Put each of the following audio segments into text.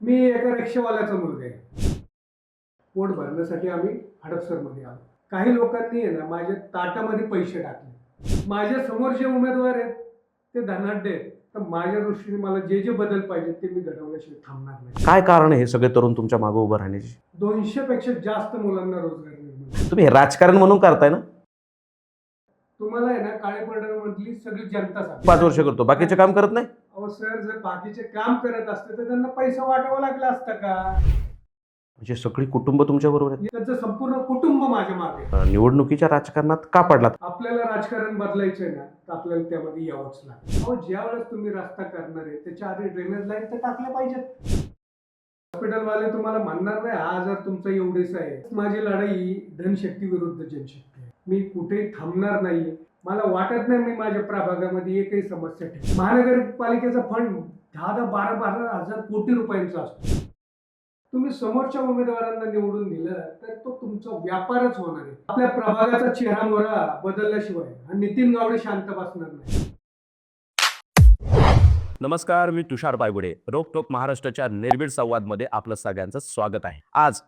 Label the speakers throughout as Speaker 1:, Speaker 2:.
Speaker 1: मी एका रिक्षावाल्याचा मुलगा आहे. पोट भरण्यासाठी आम्ही हडपसरमध्ये आलो. काही लोकांनी आहे ना माझ्या ताटामध्ये पैसे टाकले. माझ्यासमोर जे उमेदवार आहेत ते धनाढ्य आहेत. तर माझ्या दृष्टीने मला जे जे बदल पाहिजे ते मी घडवल्याशिवाय थांबणार नाही.
Speaker 2: काय कारण आहे हे सगळे तरुण तुमच्या मागे उभं राहण्याची?
Speaker 1: दोनशे पेक्षा जास्त मुलांना रोजगार निर्माण
Speaker 2: तुम्ही हे राजकारण म्हणून करताय ना?
Speaker 1: तुम्हाला आहे ना काळे मधली सगळी जनता सांगते.
Speaker 2: पाच वर्ष करतो. बाकीचे काम करत नाही?
Speaker 1: अहो सर जर बाकीचे काम करत असते तर त्यांना पैसा वाटावा लागला असता का?
Speaker 2: म्हणजे सगळी कुटुंब तुमच्या बरोबर
Speaker 1: त्यांचं संपूर्ण कुटुंब माझ्या मागे आहे.
Speaker 2: अं, निवडणुकीच्या राजकारणात का पडलात?
Speaker 1: आपल्याला राजकारण बदलायचं आहे ना तर आपल्याला त्यामध्ये यावंच लागेल. अहो ज्या वेळेस तुम्ही रस्ता करणार आहे त्याच्या आधी ड्रेनेज लाईन तर टाकल्या पाहिजेत. हॉस्पिटलवाले तुम्हाला म्हणणार नाही हा आजार तुमचा एवढेच आहे. माझी लढाई धनशक्ती विरुद्ध जनशक्ती आहे. मी कुठेही थांबणार नाही. मला वाटत नाही मी माझ्या प्रभागामध्ये एकही समस्या ठेव महानगरपालिकेचा फंड दहा दहा बारा बारा हजार कोटी रुपयांचा असतो. तुम्ही समोरच्या उमेदवारांना निवडून दिलं तर तो तुमचा व्यापारच होणार आहे. आपल्या प्रभागाचा चेहरा मोहरा बदलल्याशिवाय हा नितीन गावडे शांत बसणार नाही.
Speaker 2: नमस्कार मी तुषार पायगुडे रोकटोक महाराष्ट्राच्या निर्भीड संवादमध्ये आपलं सगळ्यांचं स्वागत आहे. आज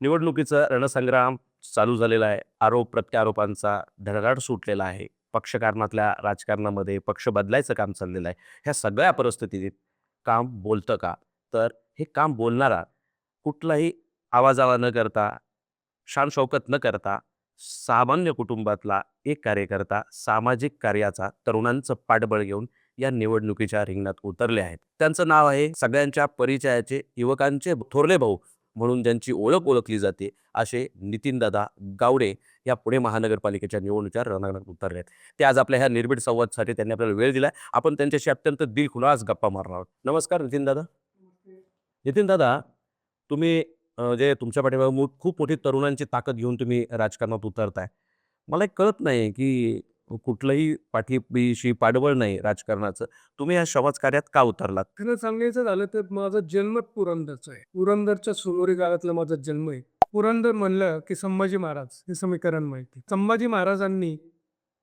Speaker 2: निवडणुकीचं रणसंग्राम चालू झालेला आहे. आरोप प्रत्यारोपांचा धडधाड सुटलेला आहे. पक्षकारणातल्या राजकारणामध्ये पक्ष बदलायचं काम चाललेलं आहे. ह्या सगळ्या परिस्थितीत काम बोलतं का? तर हे काम बोलणारा कुठलाही आवाजावा न करता शान शौकत न करता सामान्य कुटुंबातला एक कार्यकर्ता सामाजिक कार्याचा तरुणांचं पाठबळ घेऊन या निवडणुकीच्या रिंगणात उतरले आहेत. त्यांचं नाव आहे सगळ्यांच्या परिचयाचे युवकांचे थोरले भाऊ म्हणून ज्यांची ओळख ओळखली जाते असे नितीनदादा गावडे या पुणे महानगरपालिकेच्या निवडणुकीच्या रणांगणात उतरले आहेत. ते आज आपल्या ह्या निर्भीड संवादसाठी त्यांनी आपल्याला वेळ दिलाय. आपण त्यांच्याशी अत्यंत दिलखुलास गप्पा मारणार आहोत. नमस्कार नितीनदादा नितीनदादा तुम्ही अं, जे तुमच्या पाठीमागे खूप मोठी तरुणांची ताकद घेऊन तुम्ही राजकारणात उतरताय. मला एक कळत नाही की कुठलंही पाठीशी पाठबळ नाही राजकारणाचं. तुम्ही या समाजकार्यात का उतरलात?
Speaker 1: खरं सांगायचं झालं तर माझा जन्म पुरंदरचा आहे. पुरंदरच्या सोलोरी गावातला माझा जन्म आहे. पुरंदर म्हणलं की संभाजी महाराज हे समीकरण माहिती. संभाजी महाराजांनी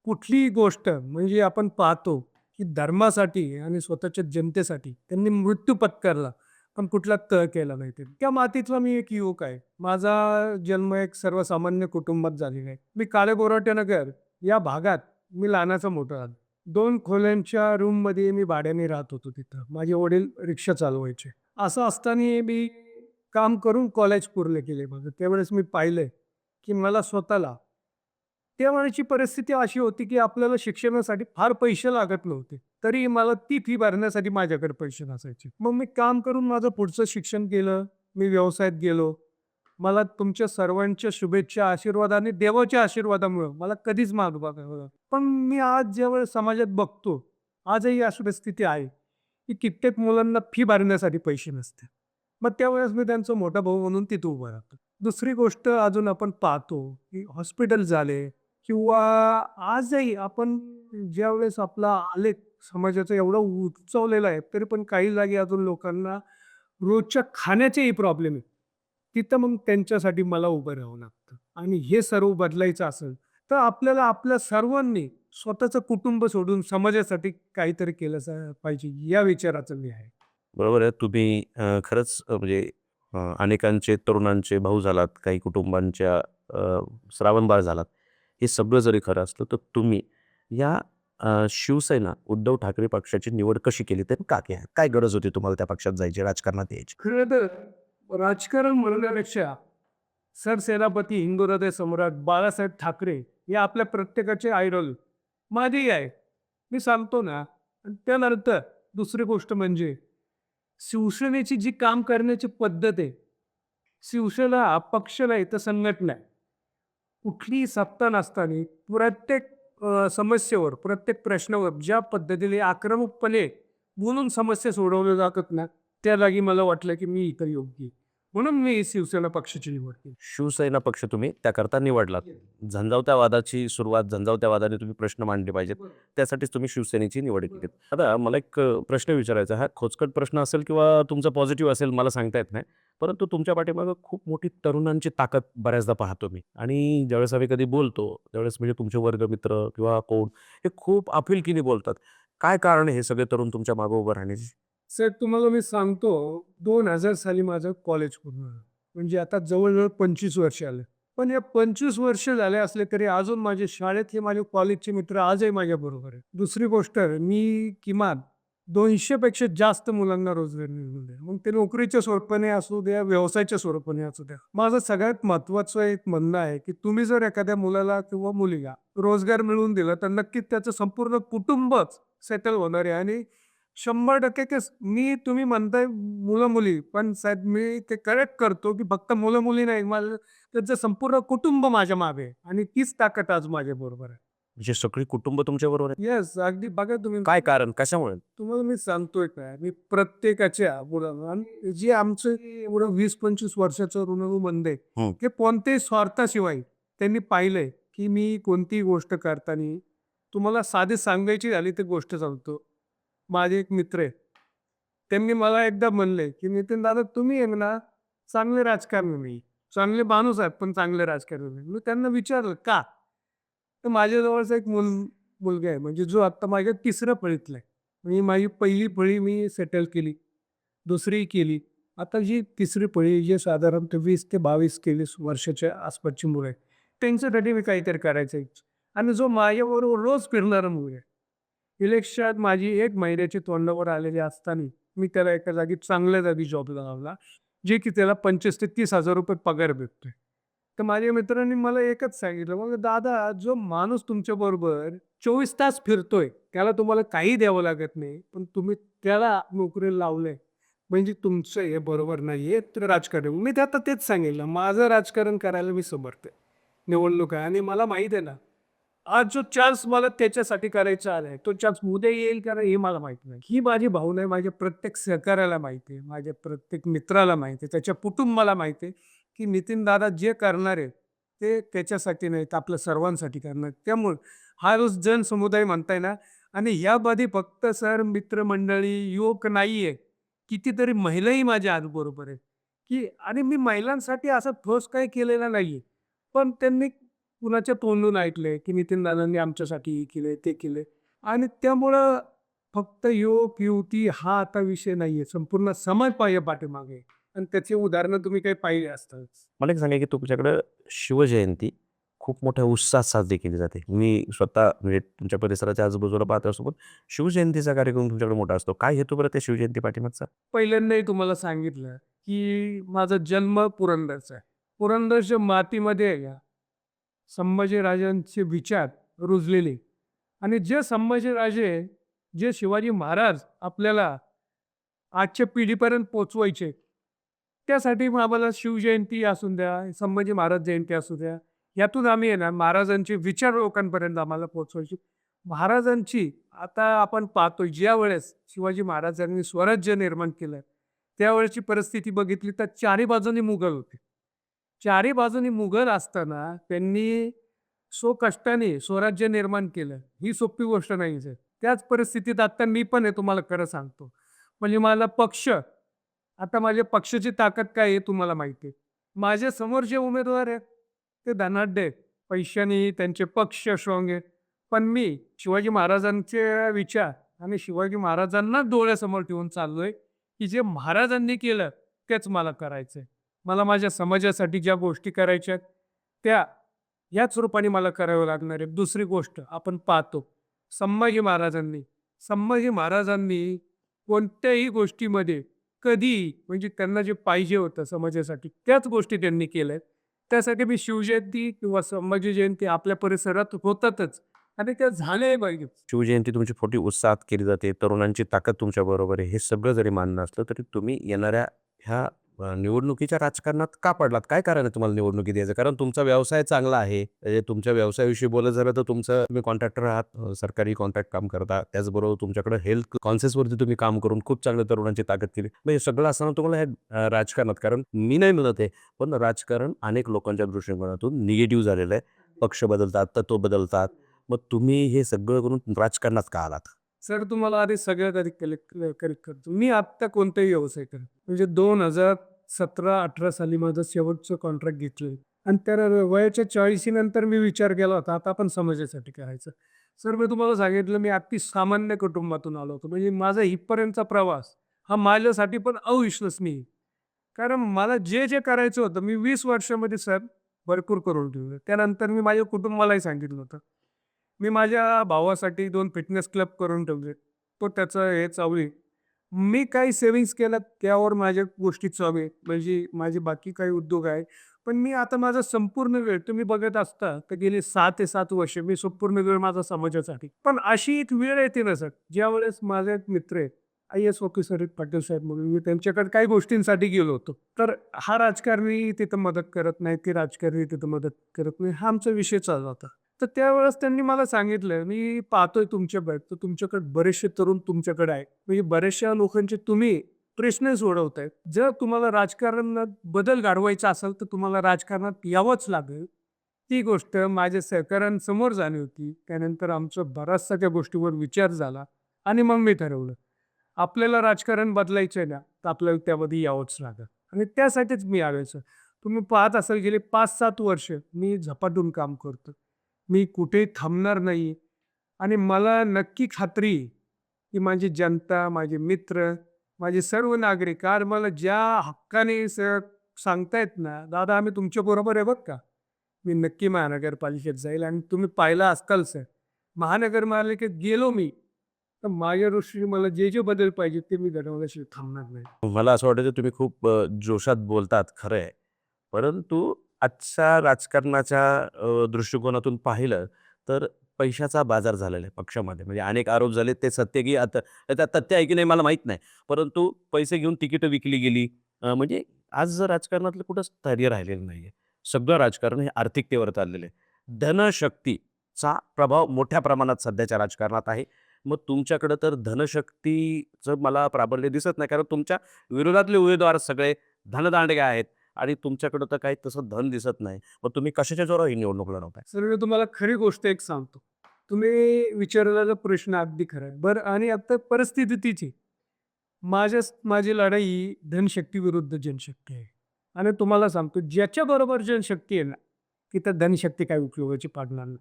Speaker 1: कुठलीही गोष्ट म्हणजे आपण पाहतो की धर्मासाठी आणि स्वतःच्या जनतेसाठी त्यांनी मृत्यू पत्करला पण कुठला तळ केला नाही ते त्या मातीतला मी एक युवक आहे. माझा जन्म एक सर्वसामान्य कुटुंबात झालेला आहे. मी काळे नगर या भागात मी लहानाचा मोठा झालो. दोन खोल्यांच्या रूममध्ये मी भाड्याने राहत होतो तिथं. माझे वडील रिक्षा चालवायचे. असं असताना मी काम करून कॉलेज पूर्ण केले. माझं त्यावेळेस मी पाहिलंय की मला स्वतःला त्यावेळेची परिस्थिती अशी होती की आपल्याला शिक्षणासाठी फार पैसे लागत नव्हते. तरी मला ती फी भरण्यासाठी माझ्याकडे पैसे नसायचे. मग मी काम करून माझं पुढचं शिक्षण केलं. मी व्यवसायात गेलो. मला तुमच्या सर्वांच्या शुभेच्छा आशीर्वादाने देवाच्या आशीर्वादामुळं मला कधीच माग पण मी आज ज्यावेळेस समाजात बघतो आजही अशी परिस्थिती आहे की कित्येक मुलांना फी भरण्यासाठी पैसे नसते मग त्यावेळेस मी त्यांचा मोठा भाऊ म्हणून तिथं उभं राहतो. दुसरी गोष्ट अजून आपण पाहतो की हॉस्पिटल झाले किंवा आजही आपण ज्यावेळेस आपला आलेख समाजाचा एवढा उंचवलेला आहे तरी पण काही जागी अजून लोकांना रोजच्या खाण्याचेही प्रॉब्लेम आहे तिथं मग त्यांच्यासाठी मला उभं राहावं लागतं. आणि हे सर्व बदलायचं असेल तर आपल्याला आपल्या सर्वांनी स्वतःचं कुटुंब सोडून समाजासाठी काहीतरी केलं पाहिजे या विचाराचं मी आहे.
Speaker 2: बरोबर आहे. तुम्ही खरंच म्हणजे अनेकांचे तरुणांचे भाऊ झालात काही कुटुंबांच्या श्रावणबाळ झालात. हे सगळं जरी खरं असलं तर तुम्ही या शिवसेना उद्धव ठाकरे पक्षाची निवड कशी केली? तर का केली? काय गरज होती तुम्हाला त्या पक्षात जायची राजकारणात यायची?
Speaker 1: खरं तर राजकारण म्हणण्यापेक्षा सरसेनापती हिंदू हृदय सम्राट बाळासाहेब ठाकरे हे आपल्या प्रत्येकाचे आयडॉल माझेही आहे. मी सांगतो ना आणि त्यानंतर दुसरी गोष्ट म्हणजे शिवसेनेची जी काम करण्याची पद्धत आहे शिवसेना हा पक्ष नाही तर संघटना आहे कुठलीही सत्ता नसताना प्रत्येक समस्येवर प्रत्येक प्रश्नावर ज्या पद्धतीने आक्रमकपणे बोलून समस्या सोडवल्या जातात ना त्या जागी मला वाटलं की मी इतर योग्य आहे. म्हणून मी शिवसेना पक्षाची निवड केली.
Speaker 2: शिवसेना पक्ष तुम्ही त्याकरता निवडलात. झंझावत्या वादाची सुरुवात झंझावत्या वादाने तुम्ही प्रश्न मांडले पाहिजेत. त्यासाठीच तुम्ही शिवसेनेची निवड केली आता मला एक प्रश्न विचारायचा हा. खोचकट प्रश्न असेल किंवा तुमचा पॉझिटिव्ह असेल मला सांगता येत नाही. परंतु तुमच्या पाठीमागं खूप मोठी तरुणांची ताकद बऱ्याचदा पाहतो मी. आणि ज्यावेळेस आम्ही कधी बोलतो त्यावेळेस म्हणजे तुमचे वर्गमित्र किंवा कोण हे खूप आपुलकीने बोलतात. काय कारण हे सगळे तरुण तुमच्या मागं उभं राहण्याची?
Speaker 1: सर तुम्हाला मी सांगतो दोन हजार साली माझं कॉलेज पूर्ण झालं. म्हणजे आता जवळजवळ पंचवीस वर्ष आले. पण या पंचवीस वर्ष झाले असले तरी अजून माझे शाळेत हे माझे कॉलेजचे मित्र आजही माझ्या बरोबर आहे दुसरी गोष्ट मी किमान दोनशे पेक्षा जास्त मुलांना रोजगार मिळून द्या मग ते नोकरीच्या स्वरूपाने असू द्या व्यवसायाच्या स्वरूपाने असू द्या. माझं सगळ्यात महत्वाचं एक म्हणणं आहे की तुम्ही जर एखाद्या मुलाला किंवा मुलीला रोजगार मिळवून दिला तर नक्कीच त्याचं संपूर्ण कुटुंबच सेटल होणार आहे. आणि शंभर टक्के के मी तुम्ही म्हणताय मुलं मुली पण साहेब मी ते करेक्ट करतो की फक्त मुलं मुली नाही. मला त्यांचं संपूर्ण कुटुंब माझ्या मागे आहे आणि तीच ताकद आज माझ्या बरोबर आहे.
Speaker 2: म्हणजे सगळी कुटुंब तुमच्या बरोबर आहे?
Speaker 1: येस अगदी. बघा तुम्ही.
Speaker 2: काय कारण? कशामुळे?
Speaker 1: तुम्हाला मी सांगतोय काय? मी प्रत्येकाच्या मुलांना आणि जे आमचं एवढं वीस पंचवीस वर्षाचं ऋणबंध आहे
Speaker 2: हं.
Speaker 1: ते कोणत्याही स्वार्थाशिवाय त्यांनी पाहिलंय की मी कोणतीही गोष्ट करताना तुम्हाला साधी सांगायची झाली तर गोष्ट सांगतो. माझे एक मित्र आहे त्यांनी मला एकदा म्हणले की नितीन दादा तुम्ही आहे ना चांगले राजकारणी नाही. चांगले माणूस आहेत पण चांगले राजकारणी नाही. मी त्यांना विचारलं का? तर माझ्याजवळचा एक मुल मुलगा आहे. म्हणजे जो आत्ता माझ्या तिसऱ्या फळीतला आहे. मी माझी पहिली फळी मी सेटल केली. दुसरी केली. आता जी तिसरी फळी जे साधारणतः वीस ते बावीस तेवीस वर्षाच्या आसपासची मुलं आहे त्यांच्यासाठी मी काहीतरी करायचं आहे. आणि जो माझ्याबरोबर रोज फिरणारा मुलगा आहे इलेक्शन माझी एक महिन्याची तोंडावर आलेली असताना मी त्याला एका जागी चांगल्या जागी जॉबला लावला जे की त्याला पंचवीस ते तीस हजार रुपये पगार भेटतोय. तर माझ्या मित्रांनी मला एकच सांगितलं मग दादा जो माणूस तुमच्या बरोबर चोवीस तास फिरतोय त्याला तुम्हाला काही द्यावं लागत नाही पण तुम्ही त्याला नोकरी लावलंय म्हणजे तुमचं हे बरोबर नाहीये तर राजकारण. मी ते आता तेच सांगितलं माझं राजकारण करायला मी समर्थ आहे निवडणूक आहे आणि मला माहीत आहे ना आज जो चान्स मला त्याच्यासाठी करायचा आलाय तो चान्स उद्या येईल का नाही हे मला माहीत नाही. ही माझी भावना आहे माझ्या प्रत्येक सहकार्याला माहिती आहे माझ्या प्रत्येक मित्राला माहिती आहे त्याच्या कुटुंबाला माहिती आहे की नितीन दादा जे करणार आहे ते त्याच्यासाठी नाही तर आपल्या सर्वांसाठी करणार त्यामुळे हा रोज जन समुदाय म्हणताय ना आणि यामध्ये फक्त सर मित्रमंडळी युवक नाही आहे. कितीतरी महिलाही माझ्या आजबरोबर आहेत. की आणि मी महिलांसाठी असं ठोस काही केलेलं नाही पण त्यांनी कुणाच्या तोंडून ऐकलंय की नितीन दादांनी आमच्यासाठी हे केलंय ते केलंय आणि त्यामुळं फक्त युवक युवती हा आता विषय नाहीये. संपूर्ण समाज पाहिजे पाठीमागे. आणि त्याची उदाहरणं तुम्ही काही पाहिली असतात.
Speaker 2: मला एक सांगा की तुमच्याकडं शिवजयंती खूप मोठ्या उत्साहात साजरी केली जाते. मी स्वतः म्हणजे तुमच्या परिसराच्या आजूबाजूला पाहत असतो पण शिवजयंतीचा कार्यक्रम तुमच्याकडे मोठा असतो. काय हेतू बरं त्या शिवजयंती पाठीमागचा?
Speaker 1: पहिल्यांदाही तुम्हाला सांगितलं की माझा जन्म पुरंदरचा आहे. पुरंदरच्या मातीमध्ये आहे संभाजीराजांचे विचार रुजलेले. आणि जे संभाजीराजे जे शिवाजी महाराज आपल्याला आजच्या पिढीपर्यंत पोचवायचे त्यासाठी मग आम्हाला शिवजयंती असू द्या संभाजी महाराज जयंती असू द्या यातून आम्ही आहे ना महाराजांचे विचार लोकांपर्यंत आम्हाला पोचवायचे. महाराजांची आता आपण पाहतो ज्या वेळेस शिवाजी महाराजांनी स्वराज्य निर्माण केलं त्यावेळेची परिस्थिती बघितली तर चारी बाजूने मुघल होते. चारी बाजूनी मुघल असताना त्यांनी सो कष्टाने स्वराज्य निर्माण केलं. ही सोपी गोष्ट नाही सर त्याच परिस्थितीत आता मी पण आहे तुम्हाला खरं सांगतो. म्हणजे मला पक्ष आता माझ्या पक्षाची ताकद काय आहे तुम्हाला माहिती आहे. माझ्यासमोर जे उमेदवार आहेत ते धनाढ्य आहेत. पैशाने त्यांचे पक्ष स्ट्रॉंग आहेत. पण मी शिवाजी महाराजांचे विचार आणि शिवाजी महाराजांना डोळ्यासमोर ठेवून चाललोय की जे महाराजांनी केलं तेच मला करायचं आहे मला माझ्या समाजासाठी ज्या गोष्टी करायच्या आहेत त्या याच रूपाने मला कराव्या लागणार आहे दुसरी गोष्ट आपण पाहतो संभाजी महाराजांनी संभाजी महाराजांनी कोणत्याही गोष्टीमध्ये कधी म्हणजे त्यांना जे पाहिजे होतं समाजासाठी त्याच गोष्टी त्यांनी केल्या आहेत त्यासाठी मी शिवजयंती किंवा संभाजी जयंती आपल्या परिसरात होतातच. आणि त्या झाले पाहिजे.
Speaker 2: शिवजयंती तुमची फोटी उत्साहात केली जाते तरुणांची ताकद तुमच्या बरोबर आहे हे सगळं जरी मानणं असलं तरी तुम्ही येणाऱ्या ह्या निवडणुकीच्या राजकारणात का पडलात? काय कारण आहे तुम्हाला निवडणुकी द्यायचं कारण तुमचा व्यवसाय चांगला आहे. म्हणजे तुमच्या व्यवसायाविषयी बोलत झालं तर तुमचं तुम्ही कॉन्ट्रॅक्टर आहात सरकारी कॉन्ट्रॅक्ट काम करता. त्याचबरोबर तुमच्याकडे हेल्थ कॉन्सेसवरती तुम्ही काम करून खूप चांगल्या तरुणांची ताकद केली. म्हणजे सगळं असताना तुम्हाला हे राजकारणात कारण मी नाही म्हणत आहे पण राजकारण अनेक लोकांच्या दृष्टिकोनातून निगेटिव्ह झालेलं आहे. पक्ष बदलतात तत्व बदलतात. मग तुम्ही हे सगळं करून राजकारणात का आलात?
Speaker 1: सर तुम्हाला आधी सगळ्यात आधी कलेक्ट करेक्ट करतो. मी आत्ता कोणताही व्यवसाय करतो म्हणजे दोन हजार सतरा अठरा साली माझं शेवटचं कॉन्ट्रॅक्ट घेतलं. आणि त्या वयाच्या चाळीसीनंतर मी विचार केला होता. आता आपण समाजासाठी करायचं सर मी तुम्हाला सांगितलं मी अगदी सामान्य कुटुंबातून आलो होतो. म्हणजे माझा इथपर्यंतचा प्रवास हा माझ्यासाठी पण अविश्वसनीय. कारण मला जे जे करायचं होतं मी वीस वर्षामध्ये सर भरपूर करून ठेवलं. त्यानंतर मी माझ्या कुटुंबालाही सांगितलं होतं. मी माझ्या भावासाठी दोन फिटनेस क्लब करून ठेवले. तो त्याचं हे चालू आहे. मी काही सेविंग्स केलं त्यावर माझ्या गोष्टी चालू आहे म्हणजे माझे बाकी काही उद्योग आहे पण मी आता माझा संपूर्ण वेळ तुम्ही बघत असता तर गेले सहा ते सात वर्ष मी संपूर्ण वेळ माझा समाजासाठी. पण अशी एक वेळ येते ना सर ज्यावेळेस माझे एक मित्र आहेत आय एस ऑफिसर आहेत पाटील साहेब म्हणून मी त्यांच्याकडे काही गोष्टींसाठी गेलो होतो. तर हा राजकारणी तिथं मदत करत नाही ती राजकारणी तिथं मदत करत नाही हा आमचा विषय चालू होता. तर त्यावेळेस त्यांनी मला सांगितलं मी पाहतोय तुमच्या बॅग तर तुमच्याकडे बरेचसे तरुण तुमच्याकडे आहे म्हणजे बऱ्याचशा लोकांचे तुम्ही प्रश्न सोडवताय. जर तुम्हाला राजकारणात बदल घडवायचा असेल तर तुम्हाला राजकारणात यावंच लागेल. ती गोष्ट माझ्या सहकाऱ्यांसमोर झाली होती. त्यानंतर आमचा बराचसा त्या गोष्टीवर विचार झाला आणि मग मी ठरवलं आपल्याला राजकारण बदलायचं आहे ना तर आपल्याला त्यामध्ये यावंच लागेल. आणि त्यासाठीच मी आवायचं तुम्ही पाहत असाल गेले पाच सात वर्ष मी झपाटून काम करतो मी कुठेही थांबणार नाही. आणि मला नक्की खात्री की माझी जनता माझे मित्र माझे सर्व नागरिक आज मला ज्या हक्काने स सांगतायत ना दादा आम्ही तुमच्या बरोबर आहे बघ का? मी नक्की महानगरपालिकेत जाईल आणि तुम्ही पाहिला असताल सर. महानगरपालिकेत गेलो मी तर माझ्या दृष्टीने मला जे जे बदल पाहिजे ते मी घडवल्याशिवाय थांबणार नाही.
Speaker 2: मला असं वाटतं तुम्ही खूप जोशात बोलतात खरं आहे. परंतु आजच्या राजकारणाच्या दृष्टिकोनातून पाहिलं तर पैशाचा बाजार झालेला आहे पक्षामध्ये. म्हणजे अनेक आरोप झाले ते सत्य की आता त्यात तथ्य आहे की नाही मला माहीत नाही. परंतु पैसे घेऊन तिकीटं विकली गेली. म्हणजे आज जर राजकारणातलं कुठं स्थैर्य राहिलेलं नाही आहे सगळं राजकारण हे आर्थिकतेवर चाललेलं आहे. धनशक्तीचा प्रभाव मोठ्या प्रमाणात सध्याच्या राजकारणात आहे. मग तुमच्याकडं तर धनशक्तीचं मला प्राबल्य दिसत नाही. कारण तुमच्या विरोधातले उमेदवार सगळे धनदांडगे आहेत. आणि तुमच्याकडं तर काही तसं धन दिसत नाही. मग तुम्ही कशाच्या जोरावर ही निवडणूक लढवताय?
Speaker 1: सर मी तुम्हाला खरी गोष्ट एक सांगतो. तुम्ही विचारलेला प्रश्न अगदी खरा आहे. बरं आणि आता परिस्थिती तिची माझ्या माझी लढाई धनशक्ती विरुद्ध जनशक्ती आहे. आणि तुम्हाला सांगतो ज्याच्याबरोबर जनशक्ती आहे ना की त्या धनशक्ती काय उपयोगाची पाडणार नाही.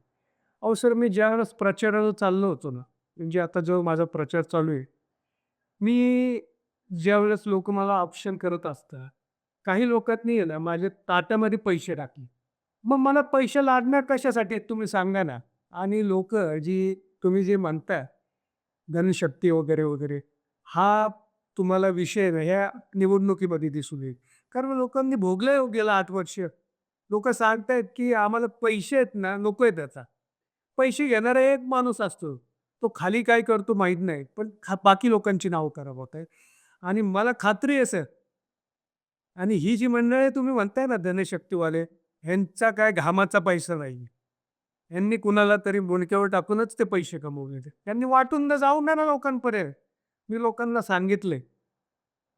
Speaker 1: अहो सर मी ज्यावेळेस प्रचाराला चाललो होतो ना म्हणजे आता जो माझा प्रचार चालू आहे मी ज्यावेळेस लोक मला ऑप्शन करत असतात काही लोकांनी आहे ना माझ्या ताटामध्ये पैसे टाकले. मग मला पैसे लागणार कशासाठी आहेत तुम्ही सांगा ना. आणि लोक जी तुम्ही जे म्हणता धनशक्ती वगैरे वगैरे हा तुम्हाला विषय ना ह्या निवडणुकीमध्ये दिसून येईल. कारण लोकांनी भोगलं हो गेलं आठ वर्ष. लोक सांगतायत की आम्हाला पैसे आहेत ना नको आहेत त्याचा. पैसे घेणारा एक माणूस असतो. तो खाली काय करतो माहीत नाही पण खा बाकी लोकांची नावं खराब होत आहेत आणि मला खात्री आहे सर आणि ही जी मंडळी तुम्ही म्हणताय ना धनशक्तीवाले ह्यांचा काय घामाचा पैसा नाही यांनी कुणाला तरी बोणक्यावर टाकूनच ते पैसे कमवले त्यांनी वाटून न जाऊ ना लोकांपर्यंत. मी लोकांना सांगितले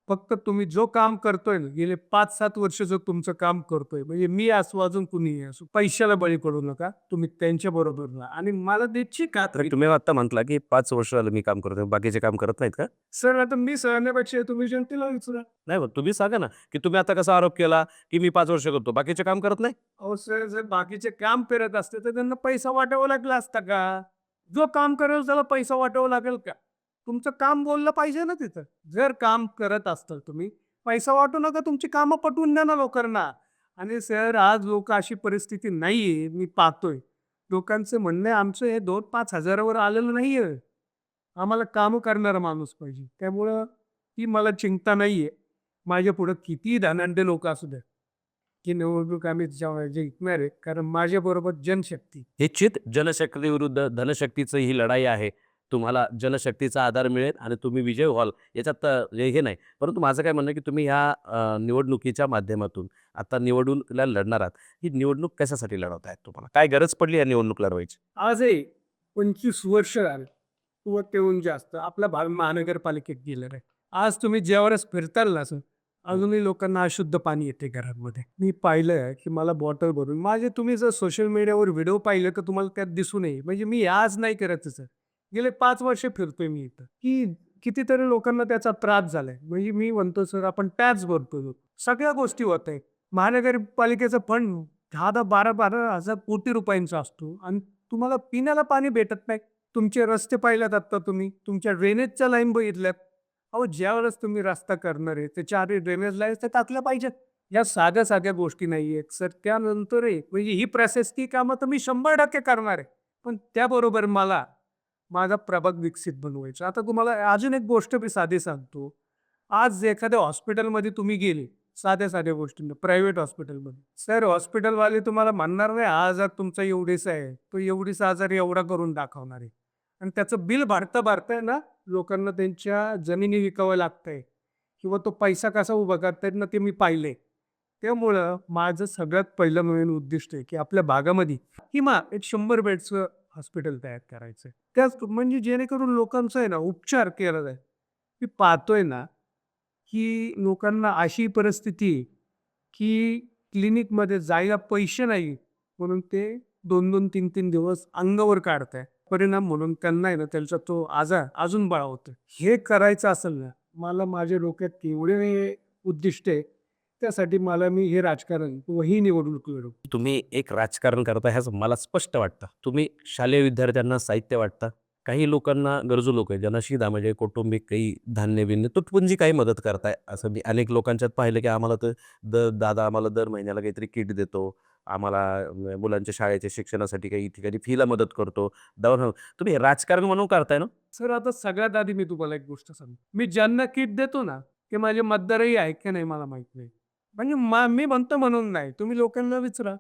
Speaker 1: फक्त तुम्ही जो काम करतोय ना गेले पाच सात वर्ष जो तुमचं काम करतोय म्हणजे मी असो अजून कुणी असो पैशाला बळी पडू नका तुम्ही त्यांच्या बरोबर राहा. आणि मला त्याची का
Speaker 2: तर तुम्ही आता म्हटला की पाच वर्ष झालं मी काम करतो बाकीचे काम करत नाहीत का?
Speaker 1: सर आता मी सांगण्यापेक्षा तुम्ही जनतेला विचारा
Speaker 2: नाही मग तुम्ही सांगा ना की तुम्ही आता कसा आरोप केला की मी पाच वर्ष करतो बाकीचे काम करत नाही?
Speaker 1: अहो सर जर बाकीचे काम करत असते तर त्यांना पैसा वाटावा लागला असता का? जो काम करेल त्याला पैसा वाटावा लागेल का? तुमचं काम बोललं पाहिजे ना तिथं. जर काम करत असताल तुम्ही पैसा वाटू नका तुमची कामं पटवून द्या ना लोकांना. आणि सर आज लोक अशी परिस्थिती नाही आहे मी पाहतोय. लोकांचं म्हणणं आहे, आमचं हे दोन पाच हजारावर आलेलं नाही आहे आम्हाला कामं करणारा माणूस पाहिजे. त्यामुळं ती मला चिंता नाही आहे माझ्या पुढं किती धनांडे लोक असू द्या की निवडणूक आम्ही जिंकणार आहे. कारण माझ्याबरोबर जनशक्ती.
Speaker 2: निश्चित जनशक्ती विरुद्ध धनशक्तीचं ही लढाई आहे. तुम्हाला जनशक्तीचा आधार मिळेल आणि तुम्ही विजय व्हाल याच्यात हे नाही. परंतु माझं काय म्हणणं आहे की तुम्ही ह्या निवडणुकीच्या माध्यमातून आता निवडणुकीला लढणार आहात. ही निवडणूक कशासाठी लढवतायत तुम्हाला? काय गरज पडली या निवडणूक लढवायची?
Speaker 1: आजही पंचवीस वर्ष झाले. किंवा तेहून जास्त. आपल्या भाग महानगरपालिकेत गेलं आहे. आज तुम्ही ज्यावेळेस फिरताल ना सर अजूनही लोकांना अशुद्ध पाणी येते घरांमध्ये. मी पाहिलं आहे की मला बॉटल भरून माझे तुम्ही जर सोशल मीडियावर व्हिडिओ पाहिले तर तुम्हाला त्यात दिसू नये म्हणजे मी आज नाही करत सर गेले पाच वर्ष फिरतोय मी इथं. की कितीतरी लोकांना त्याचा त्रास झालाय. म्हणजे मी म्हणतो सर आपण टॅक्स भरतो सगळ्या गोष्टी होत आहेत. महानगरपालिकेचा फंड दहा दहा बारा बारा हजार कोटी रुपयांचा असतो आणि तुम्हाला पिण्याला पाणी भेटत नाही. तुमचे रस्ते पाहिल्यात आत्ता तुम्ही. तुमच्या ड्रेनेजच्या लाईन बघितल्यात. अहो ज्यावेळेस तुम्ही रस्ता करणार आहे त्याच्या आधी ड्रेनेज लाईन त्या टाकल्या पाहिजेत. या साध्या साध्या गोष्टी नाही आहेत सर. त्यानंतर आहे म्हणजे ही प्रशस्ती कामं तर मी शंभर टक्के करणार आहे. पण त्याबरोबर मला माझा प्रभाग विकसित बनवायचा. आता तुम्हाला अजून एक गोष्ट मी साधी सांगतो. आज एखाद्या हॉस्पिटलमध्ये तुम्ही गेले साध्या साध्या गोष्टींना प्रायव्हेट हॉस्पिटलमध्ये. सर हॉस्पिटलवाले तुम्हाला म्हणणार नाही हा आजार तुमचा एवढीचा आहे तो एवढीच आजार एवढा करून दाखवणार आहे. आणि त्याचं बिल भरता भरताय ना लोकांना त्यांच्या जमिनी विकावं लागतंय. किंवा तो पैसा कसा उभा करतायत ना ते मी पाहिले. त्यामुळं माझं सगळ्यात पहिलं नवीन उद्दिष्ट आहे की आपल्या भागामध्ये किंवा एक शंभर बेडचं हॉस्पिटल तयार करायचं आहे त्याच म्हणजे जेणेकरून लोकांचा आहे ना उपचार केला जाईल. मी पाहतोय ना की लोकांना अशी परिस्थिती की क्लिनिकमध्ये जायला पैसे नाही म्हणून ते दोन दोन तीन तीन दिवस अंगावर काढत आहे परिणाम म्हणून त्यांना आहे ना त्यांचा तो आजार अजून बळावतो हे करायचं असेल ना मला माझ्या डोक्यात केवढे उद्दिष्ट आहे त्यासाठी मला मी हे राजकारण किंवा ही निवडणूक लढू
Speaker 2: तुम्ही एक राजकारण करता ह्याचं मला स्पष्ट वाटतं. तुम्ही शालेय विद्यार्थ्यांना साहित्य वाटतं. काही लोकांना गरजू लोक आहेत ज्यांना शिदा म्हणजे कौटुंबिक काही धान्य बिन्य तुटपुंजी काही मदत करताय. असं मी अनेक लोकांच्यात पाहिलं की आम्हाला तर द दादा आम्हाला दर महिन्याला काहीतरी किट देतो. आम्हाला मुलांच्या शाळेच्या शिक्षणासाठी काही ठिकाणी फीला मदत करतो. दवाखाना तुम्ही राजकारण म्हणून करताय ना?
Speaker 1: सर आता सगळ्यात आधी मी तुम्हाला एक गोष्ट सांगतो. मी ज्यांना किट देतो ना ते माझे मतदारही आहेत की नाही मला माहीत नाही. म्हणजे मा मी म्हणतो म्हणून नाही. तुम्ही लोकांना विचारा.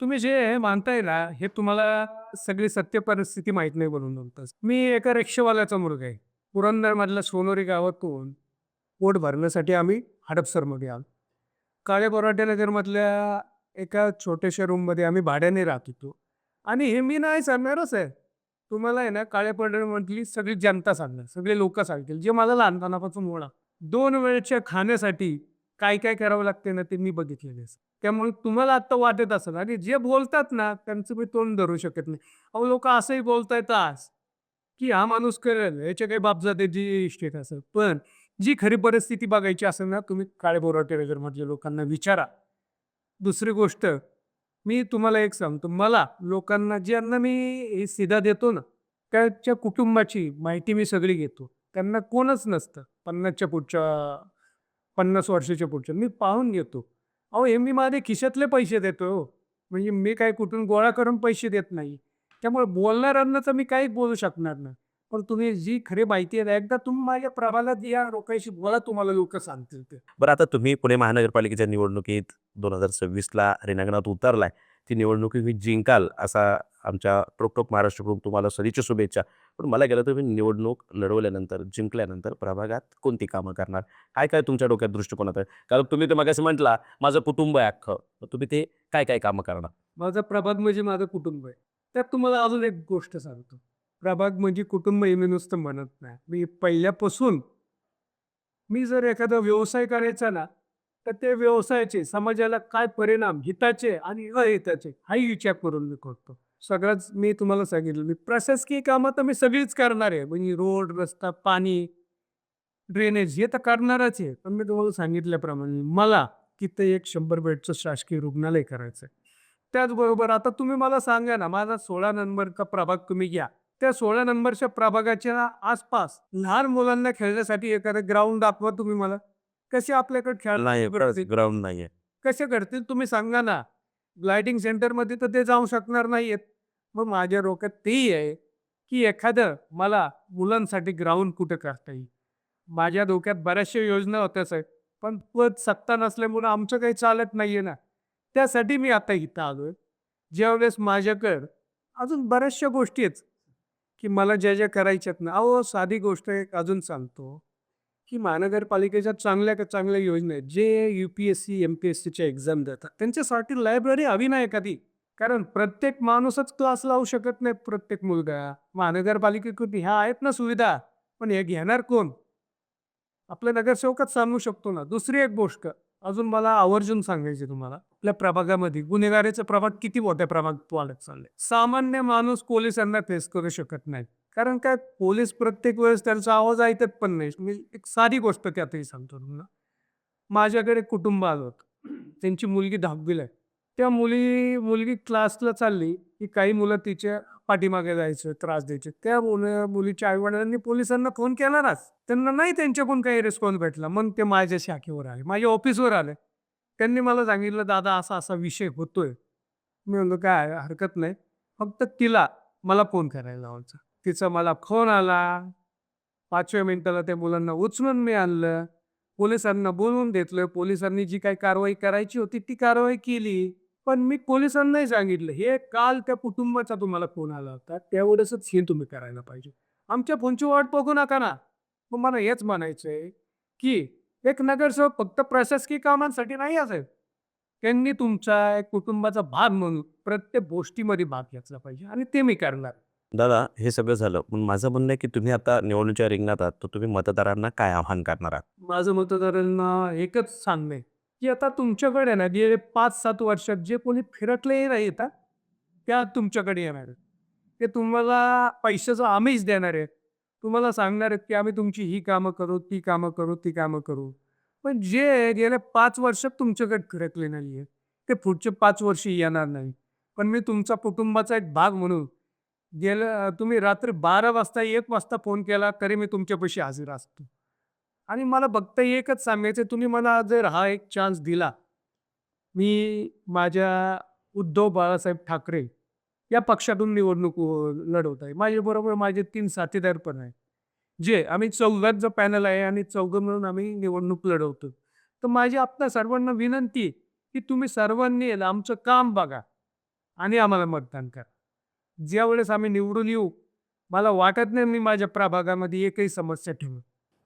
Speaker 1: तुम्ही जे मानताय ना हे तुम्हाला सगळी सत्य परिस्थिती माहीत नाही म्हणून म्हणतात मी एका रिक्षावाल्याचा मुलगा आहे. पुरंदरमधल्या सोनोरी गावातून पोट भरण्यासाठी आम्ही हडपसरमध्ये आलो. काळे पराठे नगरमधल्या एका छोट्याशा रूममध्ये आम्ही भाड्याने राहत होतो. आणि हे मी नाही सांगणारच आहे. तुम्हाला आहे ना काळ्या पडद्यामधली सगळी जनता सांगणार. सगळे लोक सांगतील. जे मला लहानपणापासून ओळख. दोन वेळच्या खाण्यासाठी काय काय करावं लागते ना ते मी बघितलेले आहे. त्यामुळे तुम्हाला आत्ता वाटत असेल आणि जे बोलतात ना त्यांचं मी तोंड धरू शकत नाही. अहो लोक असंही बोलतायत आज की हा माणूस करेल याच्या काही बापजात्याची स्टेट असेल पण जी खरी परिस्थिती बघायची असेल ना तुम्ही काळे बोराटे वगैरे लोकांना विचारा. दुसरी गोष्ट मी तुम्हाला एक सांगतो मला लोकांना ज्यांना मी हे सिधा देतो ना त्याच्या कुटुंबाची माहिती मी सगळी घेतो. त्यांना कोणच नसतं पन्नासच्या पुढच्या पन्नास वर्षाच्या पुढच्या मी पाहून घेतो. अहो हे मी माझे खिशातले पैसे देतो हो. म्हणजे मी काय कुठून गोळा करून पैसे देत नाही. त्यामुळे बोलणाऱ्यांना तर मी काहीच बोलू शकणार नाही. पण तुम्ही जी खरी माहिती आहे एकदा तुम्ही माझ्या प्रभागात या लोकांशी बोला तुम्हाला लोक सांगतील ते.
Speaker 2: बरं आता तुम्ही पुणे महानगरपालिकेच्या निवडणुकीत दोन हजार सव्वीसला रिंगणात उतरलाय. ती निवडणूक जिंकाल असा आमच्या टोकटोक महाराष्ट्रकडून तुम्हाला सदिच्छा शुभेच्छा. पण मला गेलं तुम्ही निवडणूक लढवल्यानंतर जिंकल्यानंतर प्रभागात कोणती कामं करणार? काय काय तुमच्या डोक्यात दृष्टिकोनात आहे? कारण तुम्ही ते मगाशी म्हटला माझं कुटुंब आहे अख्खं. तुम्ही ते काय काय कामं करणार?
Speaker 1: माझा प्रभाग म्हणजे माझं कुटुंब आहे. त्यात तुम्हाला अजून एक गोष्ट सांगतो. प्रभाग म्हणजे कुटुंब हे मी नुसतं म्हणत नाही. मी पहिल्यापासून मी जर एखादा व्यवसाय करायचा ना तर ते व्यवसायाचे समाजाला काय परिणाम हिताचे आणि अहिताचे हाही विचार करून मी करतो. सगळंच मी तुम्हाला सांगितलं. मी प्रशासकीय कामं तर मी सगळीच करणार आहे. म्हणजे रोड रस्ता पाणी ड्रेनेज हे तर करणारच आहे. पण मी तुम्हाला सांगितल्याप्रमाणे मला तिथं एक शंभर बेडचं शासकीय रुग्णालय करायचं आहे त्याचबरोबर आता तुम्ही मला सांगा ना माझा सोळा नंबरचा प्रभाग तुम्ही घ्या. त्या सोळा नंबरच्या प्रभागाच्या आसपास लहान मुलांना खेळण्यासाठी एखादं ग्राउंड दाखवा तुम्ही मला. कसे आपल्याकडे
Speaker 2: नाही ग्राउंड नाहीये
Speaker 1: कसे करतील तुम्ही सांगा ना. लाइटिंग सेंटरमध्ये तर ते जाऊ शकणार नाहीयेत. मग माझ्या डोक्यात तेही आहे की एखादं मला मुलांसाठी ग्राउंड कुठं करता येईल? माझ्या डोक्यात बऱ्याचशा योजना होत्याच आहेत पण पद सत्ता नसल्यामुळं आमचं काही चालत नाहीये ना. त्यासाठी मी आता इथं आलोय. ज्यावेळेस माझ्याकडं अजून बऱ्याचशा गोष्टी आहेत की मला ज्या ज्या करायच्यात ना अहो साधी गोष्ट एक अजून सांगतो. की महानगरपालिकेच्या चांगल्या चांगल्या योजना आहेत? जे U P S C M P S सीच्या एक्झाम देतात. त्यांच्यासाठी लायब्ररी हवी नाही एखादी कारण प्रत्येक माणूसच क्लास लावू शकत नाही प्रत्येक मुलगा. महानगरपालिकेकडून ह्या आहेत ना सुविधा. पण हे घेणार कोण? आपल्या नगरसेवकच सांगू शकतो ना. दुसरी एक गोष्ट. अजून मला आवर्जून सांगायची तुम्हाला. आपल्या प्रभागामध्ये गुन्हेगारीचं प्रभाग किती मोठ्या प्रमाणात वाढत चाललंय सामान्य माणूस पोलिसांना फेस करू शकत नाही. कारण काय पोलीस प्रत्येक वेळेस त्यांचा आवाज ऐकत पण नाही. मी एक साधी गोष्ट त्यातही सांगतो तुम्हाला. माझ्याकडे कुटुंब आलं होतं. त्यांची मुलगी दहावीला आहे. त्या मुली मुलगी क्लासला चालली की काही मुलं तिच्या पाठीमागे जायचं त्रास द्यायचे. त्या मुलं मुलीच्या आईवडिलांनी पोलिसांना फोन केलाच त्यांना नाही त्यांच्याकडून काही रिस्पॉन्स भेटला. मग ते माझ्या शाखेवर आले. माझ्या ऑफिसवर आले. त्यांनी मला सांगितलं दादा असा असा विषय होतोय. मी म्हणलो काय हरकत नाही. फक्त तिला मला फोन करायला लावायचा. तिचा मला फोन आला. पाचव्या मिनिटाला त्या मुलांना उचलून मी आणलं. पोलिसांना बोलवून घेतलं. पोलिसांनी जी काही कारवाई करायची होती ती कारवाई केली. पण मी पोलिसांनाही सांगितलं हे काल त्या कुटुंबाचा तुम्हाला फोन आला होता. त्यावेळेसच हे तुम्ही करायला पाहिजे. आमच्या फोनची वाट बघू नका ना. मग मला हेच म्हणायचंय की एक नगरसेवक फक्त प्रशासकीय कामांसाठी नाही असेल. त्यांनी तुमचा एक कुटुंबाचा भाग म्हणून प्रत्येक गोष्टीमध्ये भाग घेतला पाहिजे आणि ते मी करणार.
Speaker 2: दादा हे सगळं झालं. पण माझं म्हणणं आहे की तुम्ही आता निवडणुकीच्या रिंगणात आहात तर तुम्ही मतदारांना काय आव्हान करणार आहात?
Speaker 1: माझं मतदारांना एकच सांगणे की आता तुमच्याकडे ना गेले पाच सात वर्षात जे कोणी फिरकले नाही येतात त्या तुमच्याकडे येणार आहेत. ते तुम्हाला पैशाचं आमिष देणार आहे तुम्हाला सांगणार आहेत की आम्ही तुमची ही कामं करू ती कामं करू ती कामं करू. पण जे गेल्या पाच वर्षात तुमच्याकडे फिरकले नाही आहे ते पुढचे पाच वर्ष येणार नाही. पण मी तुमचा कुटुंबाचा एक भाग म्हणून गेलं तुम्ही रात्री बारा वाजता एक वाजता फोन केला तरी मी तुमच्यापाशी हजर असतो. आणि मला फक्त एकच सांगायचं तुम्ही मला जर हा एक चान्स दिला मी माझ्या उद्धव बाळासाहेब ठाकरे या पक्षातून निवडणूक लढवत आहे. माझ्याबरोबर माझे तीन साथीदार पण आहे जे आम्ही चौघांचं पॅनल आहे आणि चौघं म्हणून आम्ही निवडणूक लढवतो. तर माझी आपल्या सर्वांना विनंती आहे की तुम्ही सर्वांनी आमचं काम बघा आणि आम्हाला मतदान करा. ज्यावेळेस आम्ही निवडून येऊ मला वाटत नाही मी माझ्या प्रभागामध्ये एकही समस्या ठेवू.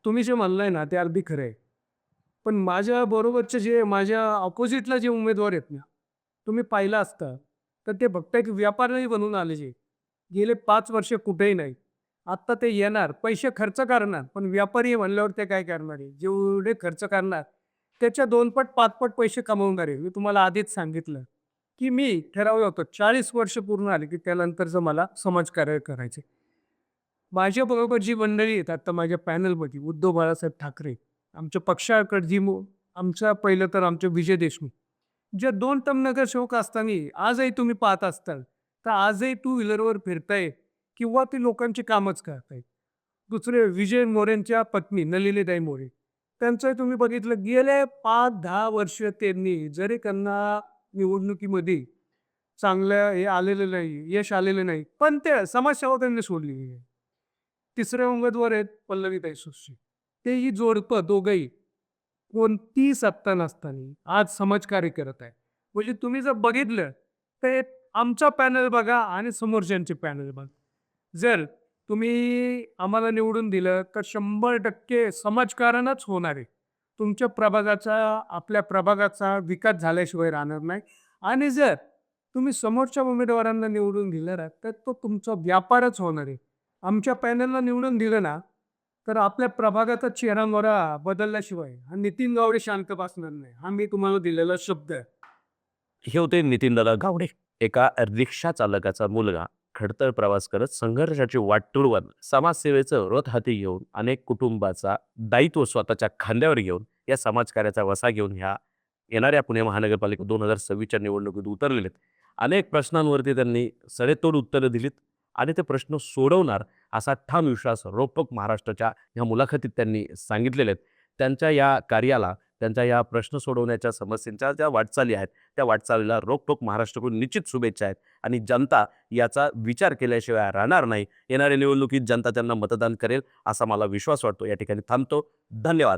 Speaker 1: तुम्ही जे म्हणलंय ना ते अगदी खरं आहे. पण माझ्या बरोबरचे जे माझ्या ऑपोजिटला जे उमेदवार आहेत ना तुम्ही पाहिलं असतं तर ते फक्त एक व्यापारही बनून आले जे. गेले पाच वर्ष कुठेही नाही. आत्ता ते येणार पैसे खर्च करणार पण व्यापारी म्हणल्यावर ते काय करणार आहे? जेवढे खर्च करणार त्याच्या दोनपट पाचपट पैसे कमवणार आहे. मी तुम्हाला आधीच सांगितलं. की मी ठरवलं होतं चाळीस वर्ष पूर्ण आले की त्यानंतरचं मला समाजकार्य करायचे माझ्याबरोबर जी मंडळी आहेत आता माझ्या पॅनलमध्ये उद्धव बाळासाहेब ठाकरे आमच्या पक्षाकडे जी मो- पहिलं तर आमचे विजय देशमुख ज्या दोन टर्म नगरसेवक असताना आजही तुम्ही पाहत असताल तर आजही टू व्हीलरवर फिरताय किंवा ते लोकांची कामच करतायत दुसरे विजय मोरेंच्या पत्नी नलिनीताई मोरे त्यांचं तुम्ही बघितलं गेले पाच दहा वर्ष त्यांनी जरी त्यांना निवडणुकीमध्ये चांगलं हे आलेलं नाही यश आलेलं नाही. पण ते समाजसेवा त्यांनी सोडली. आहे तिसरे उमेदवार आहेत पल्लवीताई सुशी तेही जोडपं दोघंही. कोणती सत्ता नसताना आज समाजकार्य करत आहे. म्हणजे तुम्ही जर बघितलं तर आमचा पॅनल बघा आणि समोरच्यांचे पॅनल बघा. जर तुम्ही आम्हाला निवडून दिलं तर शंभर टक्के समाजकारणच होणार आहे. तुमच्या प्रभागाचा आपल्या प्रभागाचा विकास झाल्याशिवाय राहणार नाही. आणि जर तुम्ही समोरच्या उमेदवारांना निवडून दिलं ना तर तो तुमचा व्यापारच होणार आहे. आमच्या पॅनलला निवडून दिलं ना तर आपल्या प्रभागाचा चेहरा मोरा बदलल्याशिवाय हा नितीन गावडे शांत बसणार नाही. हा मी तुम्हाला दिलेला शब्द आहे.
Speaker 2: हे होते नितीन दादा गावडे एका रिक्षा चालकाचा मुलगा. खडतर प्रवास करत संघर्षाची वाट तुडवत समाजसेवेचं रथ हाती घेऊन अनेक कुटुंबाचा दायित्व स्वतःच्या खांद्यावर घेऊन या समाजकार्याचा वसा घेऊन ह्या येणाऱ्या पुणे महानगरपालिका दोन हजार सव्वीसच्या निवडणुकीत उतरलेले अनेक प्रश्नांवरती त्यांनी सडेतोड उत्तरं दिलीत आणि ते प्रश्न सोडवणार असा ठाम विश्वास रोपक महाराष्ट्राच्या ह्या मुलाखतीत त्यांनी सांगितलेले आहेत त्यांच्या या कार्याला त्यांच्या या प्रश्न सोडवण्याच्या समस्यांच्या ज्या वाटचाली आहेत त्या वाटचालीला रोखोक महाराष्ट्राकडून निश्चित शुभेच्छा आहेत आणि जनता याचा विचार केल्याशिवाय राहणार नाही. येणाऱ्या निवडणुकीत जनता त्यांना मतदान करेल असा मला विश्वास वाटतो. या ठिकाणी थांबतो. धन्यवाद.